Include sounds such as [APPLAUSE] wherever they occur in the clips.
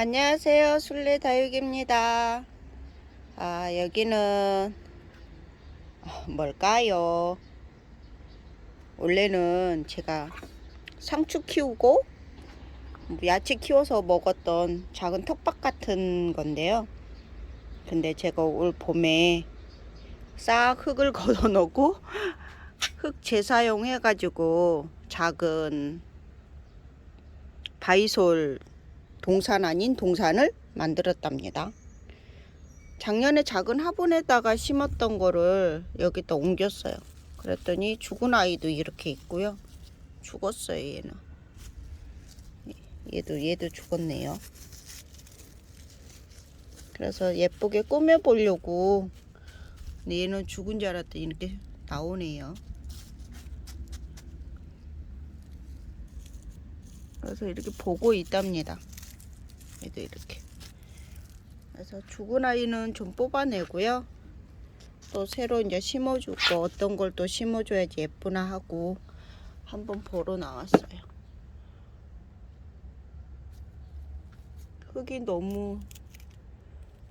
안녕하세요. 술래 다육입니다. 아, 여기는 어, 뭘까요? 원래는 제가 상추 키우고 뭐 야채 키워서 먹었던 작은 텃밭 같은 건데요. 근데 제가 올 봄에 싹 흙을 [LAUGHS] 걷어 놓고 흙 재사용 해 가지고 작은 바이솔 동산 아닌 동산을 만들었답니다. 작년에 작은 화분에다가 심었던 거를 여기다 옮겼어요. 그랬더니 죽은 아이도 이렇게 있고요. 죽었어요, 얘는. 얘도, 얘도 죽었네요. 그래서 예쁘게 꾸며보려고. 얘는 죽은 줄 알았더니 이렇게 나오네요. 그래서 이렇게 보고 있답니다. 얘도 이렇게. 그래서 죽은 아이는 좀 뽑아내고요. 또 새로 이제 심어주고 어떤 걸 또 심어줘야지 예쁘나 하고 한번 보러 나왔어요. 흙이 너무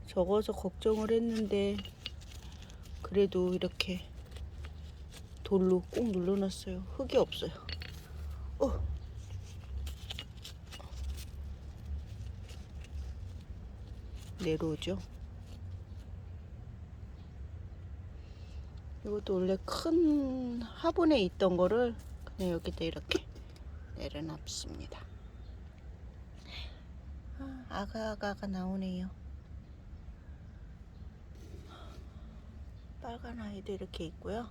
적어서 걱정을 했는데 그래도 이렇게 돌로 꾹 눌러놨어요. 흙이 없어요. 어. 내려오죠. 이것도 원래 큰 화분에 있던 거를 그냥 여기다 이렇게 내려놨습니다. 아, 아가아가가 나오네요. 빨간 아이도 이렇게 있고요.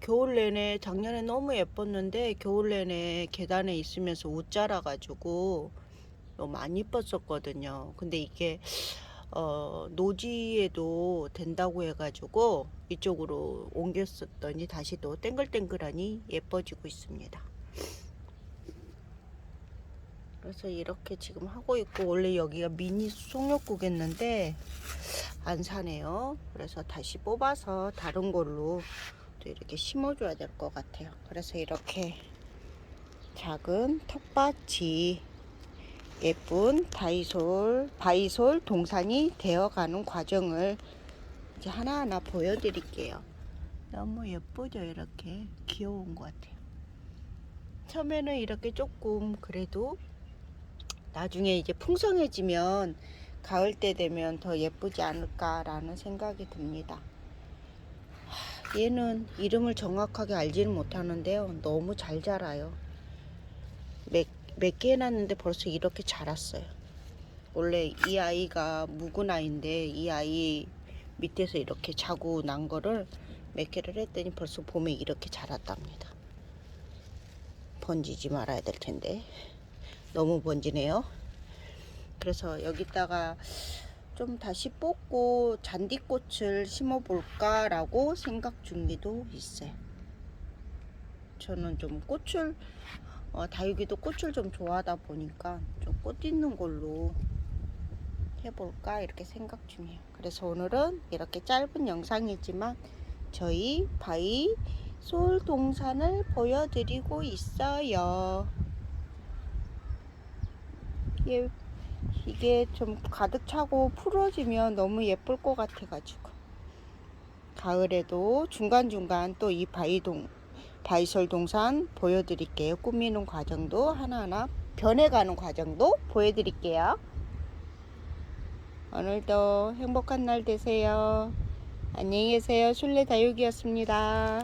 겨울 내내 작년에 너무 예뻤는데 겨울 내내 계단에 있으면서 옷 자라가지고 너무 안 이뻤었거든요. 근데 이게 어, 노지에도 된다고 해가지고 이쪽으로 옮겼었더니 다시 또 땡글땡글하니 예뻐지고 있습니다. 그래서 이렇게 지금 하고 있고 원래 여기가 미니 송역국이었는데 안 사네요. 그래서 다시 뽑아서 다른 걸로 또 이렇게 심어줘야 될 것 같아요. 그래서 이렇게 작은 텃밭이 예쁜 바이솔, 바이솔 동산이 되어가는 과정을 이제 하나하나 보여드릴게요. 너무 예쁘죠? 이렇게 귀여운 것 같아요. 처음에는 이렇게 조금 그래도 나중에 이제 풍성해지면 가을 때 되면 더 예쁘지 않을까라는 생각이 듭니다. 하, 얘는 이름을 정확하게 알지는 못하는데요. 너무 잘 자라요. 몇, 몇 개 해놨는데 벌써 이렇게 자랐어요. 원래 이 아이가 묵은 아이인데 이 아이 밑에서 이렇게 자고 난 거를 몇 개를 했더니 벌써 봄에 이렇게 자랐답니다. 번지지 말아야 될 텐데. 너무 번지네요. 그래서 여기다가 좀 다시 뽑고 잔디꽃을 심어볼까라고 생각 중기도 있어요. 저는 좀 꽃을 어, 다육이도 꽃을 좀 좋아하다 보니까 좀 꽃 있는 걸로 해볼까 이렇게 생각 중이에요. 그래서 오늘은 이렇게 짧은 영상이지만 저희 바이 솔 동산을 보여드리고 있어요. 예, 이게 좀 가득 차고 풀어지면 너무 예쁠 것 같아 가지고 가을에도 중간중간 또 이 바이동 바이솔 동산 보여드릴게요. 꾸미는 과정도 하나하나 변해가는 과정도 보여드릴게요. 오늘도 행복한 날 되세요. 안녕히 계세요. 술래 다육이었습니다.